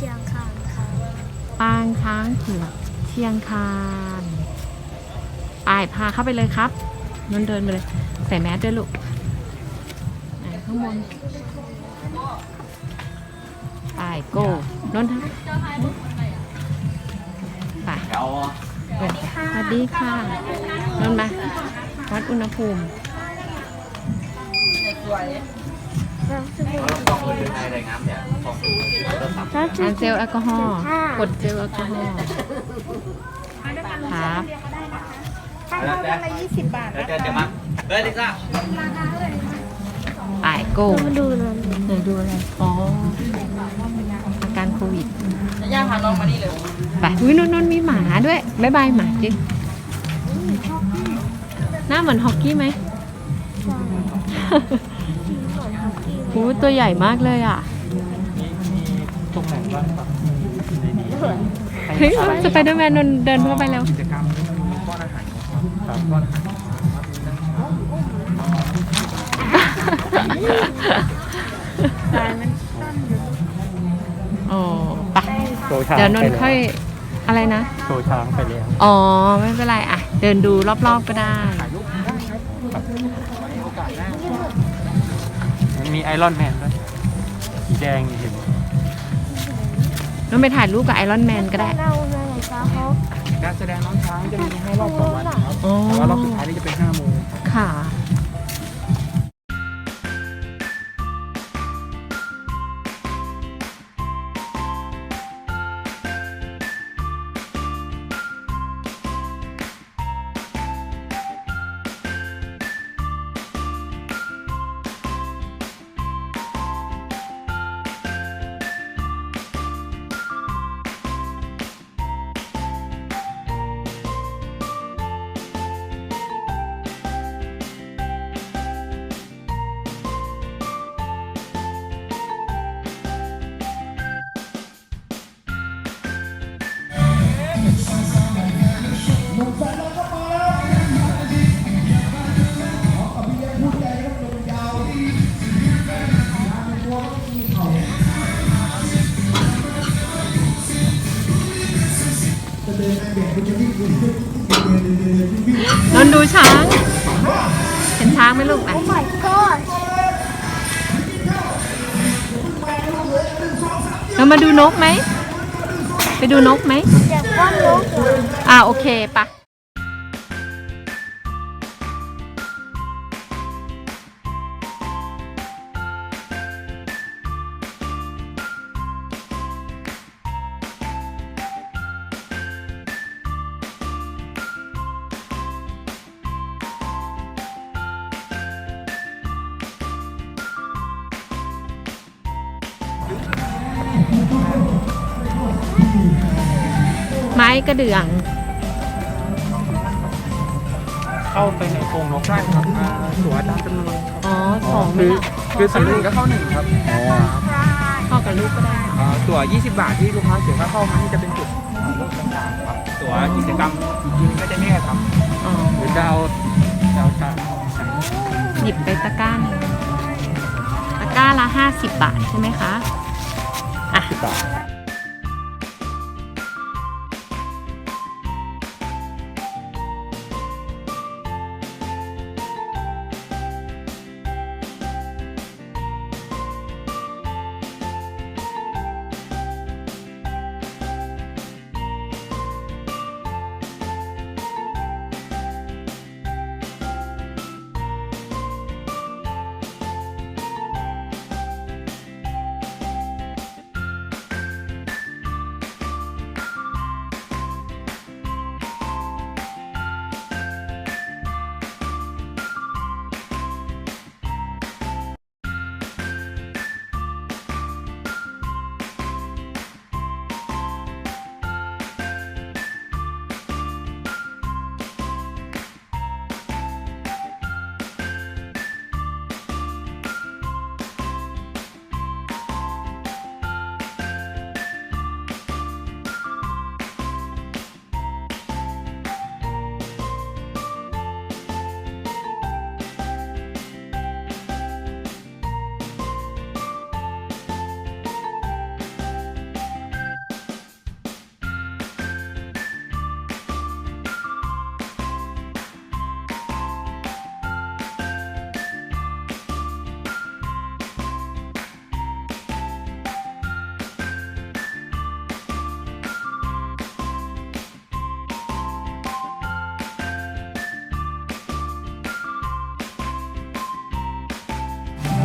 ชียงคานค่ะปางช้างเผือกเชียงคานไปพาเข้าไปเลยครับนนเดินไปเลย ใส่แมสด้วยลูกไหนข้างบนไปโก้นนทางไปเอาสวัสดีค่ะนนมาวัดอุณหภูมิแล้วย องเริ่มตับแล้วจะอ่านเจลแอลกอฮอล์ค่ะกดเจลแอลกอฮอล์ครับแล้วแต่ละยี่สิบบาทแล้วแต่จะมาเฮ้ยลิซ่าไปโก้มาดูเลยไหนดูอะไรอ๋ออาการโควิดย่าพาน้องมานี่เลยไปอุ้ยนนนนมีหมาด้วยบายบายหมาจิหน้าเหมือนฮอกกี้ไหม โอ้ตัวใหญ่มากเลยอะตรงไหนบ้างครับเฮ้ยสไปเดอร์แมนนนเดินเข้าไปแล้ว กิจกรรมมีป้อนอาหารครับป้อนอาหารอ๋อไปโชว์ช้างเดี๋ยวนนค่อยอะไรนะ โชว์ช้างไปแล้วอ๋อ ไม่เป็นไรอะ เดินดูรอบๆก็ได้ ถ่ายรูปได้ครับโอกาสได้ มันมีไอรอนแมนด้วยสีแดงเห็นนนไปถ่ายรูปกับไอรอนแมนก็ได้ เราเลยคะเขาการแสดงน้องช้างจะมีให้รอบต่อวันครับ อ๋อแต่ว่ารอบสุดท้ายนี่จะเป็น5โมง ค่ะ เรามาดูนกไหม ไปดูนกไหม อยากว่านกเหรออ่าโอเคปะ ไม้กระเดื่อง เข้าไปในโพรงนกได้ครับอ่าตั๋วตามจำนวนครับอ๋อสองคือไม่คือซื้อหนึ่งก็เข้าหนึ่งครับอ๋อเข้ากับลูกก็ได้ อ่าตั๋ว20 บาทที่ลูกค้าเสียค่าเข้ามานี่จะเป็นจุดรถต่างๆครับตั๋วกิจกรรมจริงๆก็จะไม่ให้ทอ๋อำหรือจะเอาจะเอาชาหยิบไปตะกร้าหนึ่งตะกร้าละห้าสิบบาทใช่ไหมคะ อะ สิบบาท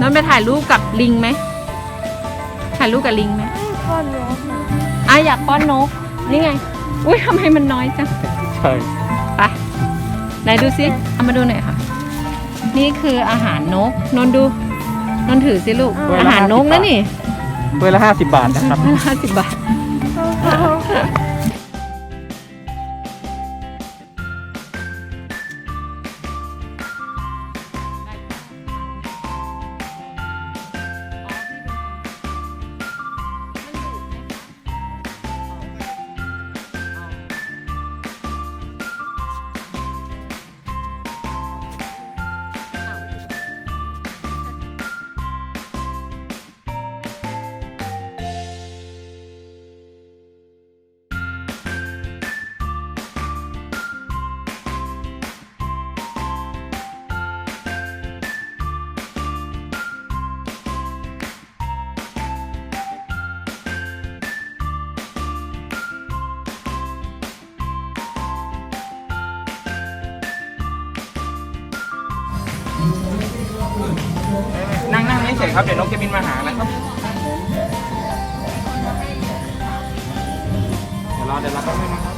นนท์ไปถ่ายรูปกับลิงไหม ถ่ายรูปกับลิงไหมไม่ก้อนนกอะอะอยากป้อนนก นี่ไง อุ้ยทำไมมันน้อยจัง ใช่ไป ไหนดูสิเอามาดูหน่อยค่ะ นี่คืออาหารนก นนท์ดู นนท์ถือสิลูก อาหารนกนะนี่เวลาห้าสิบบาทนะครับ ห้าสิบบาทนั่ เฉยครับ เดี๋ยวนกจะบินมาหานะครับ เดี๋ยวรอเดี๋ยวรอแป๊บนึงนะครับ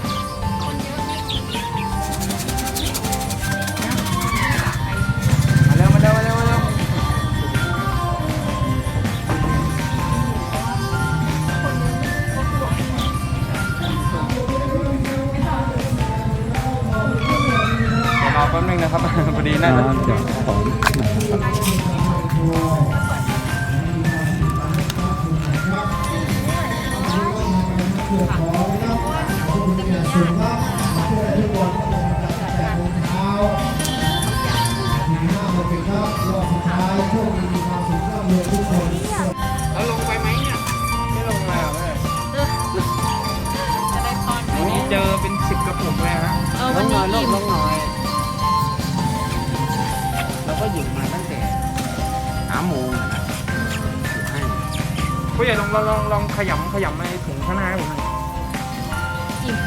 มาเร็วมาเร็วมาเร็วมาเร็วเดี๋ยวรอแป๊บนึงนะครับ พอดีน่าจะ แล้วลงไปไหมเนี่ย ไม่ลงมาเหรอเลยจะได้ป้อนไหมวันนี้เจอเป็นสิบกระปุกเลยฮะเออวันนี้อิ่ม เราก็หยิบมาตั้งแต่สามโมงอะนะอยู่ให้ผู้ใหญ่ลองลองลองลองขยำขยำในถุงข้างหน้าให้ผมหน่อยอิ่ม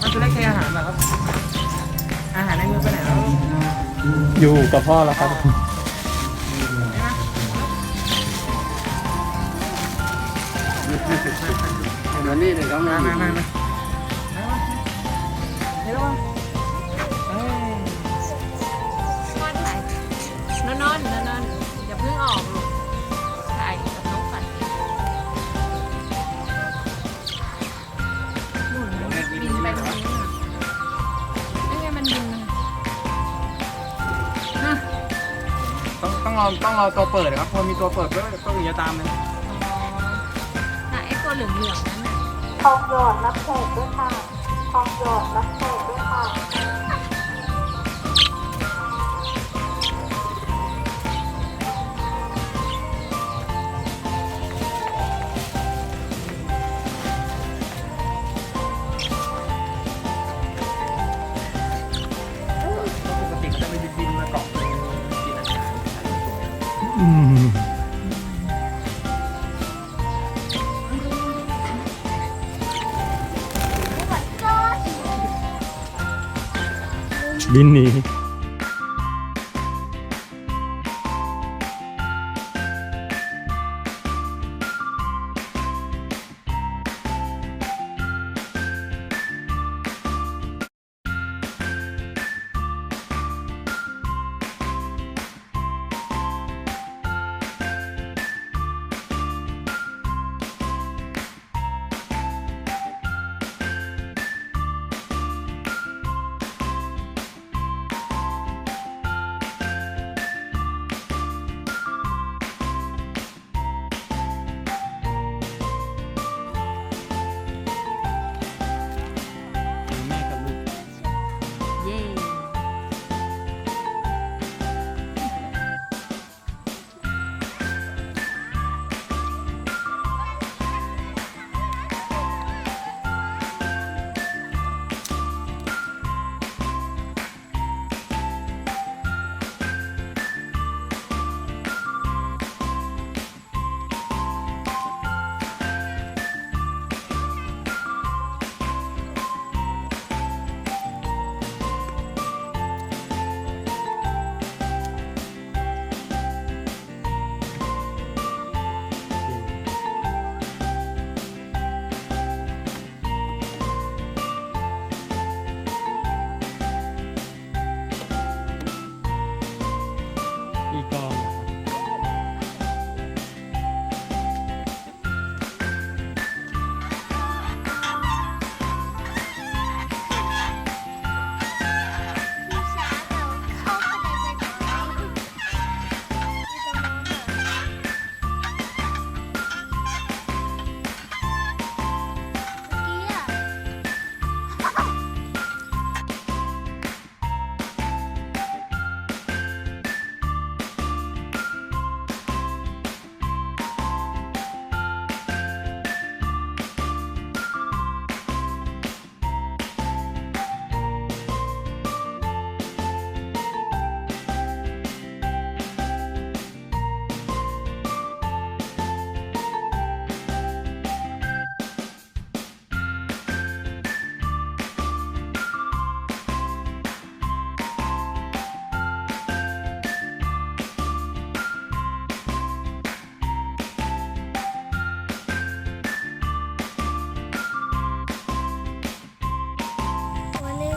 มันจะได้แค่อาหารเหรอครับ อาหารในมือไปไหนแล้ว อยู่กับพ่อแล้วครับ นี้เดี๋ยวเขามามามามาเดี๋ยวมาเอ้ยป้อนไหนนอนนอนนอนอย่าเพิ่งออกลูกถ่ายกับนกก่อนนู่นมันบินไปตรงนี้น่ะนี่ไงมันบินมาฮะต้องต้องรอต้องรอตัวเปิดนะครับพอมีตัวเปิดก็ก็ถึงจะตามเลย อ๋อน่ะไอ้ตัวเหลืองๆนั่นน่ะ องหยอดรับแขกด้วยค่ะทองหยอดรับแขกด้วยค่ะปกติเขาจะไปบินมาเกาะกินอาหาร อืม บิน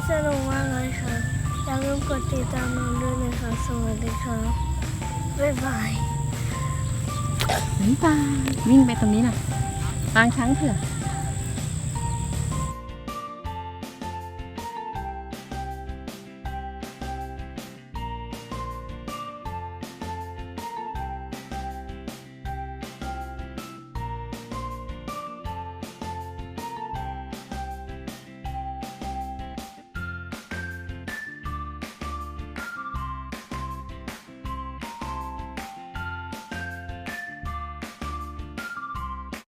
สนุกมากเลยค่ะ อย่าลืมกดติดตามน้องด้วยนะคะ สวัสดีค่ะ บ๊ายบาย บ๊ายบายวิ่งไปตรงนี้น่ะปางช้างเผือก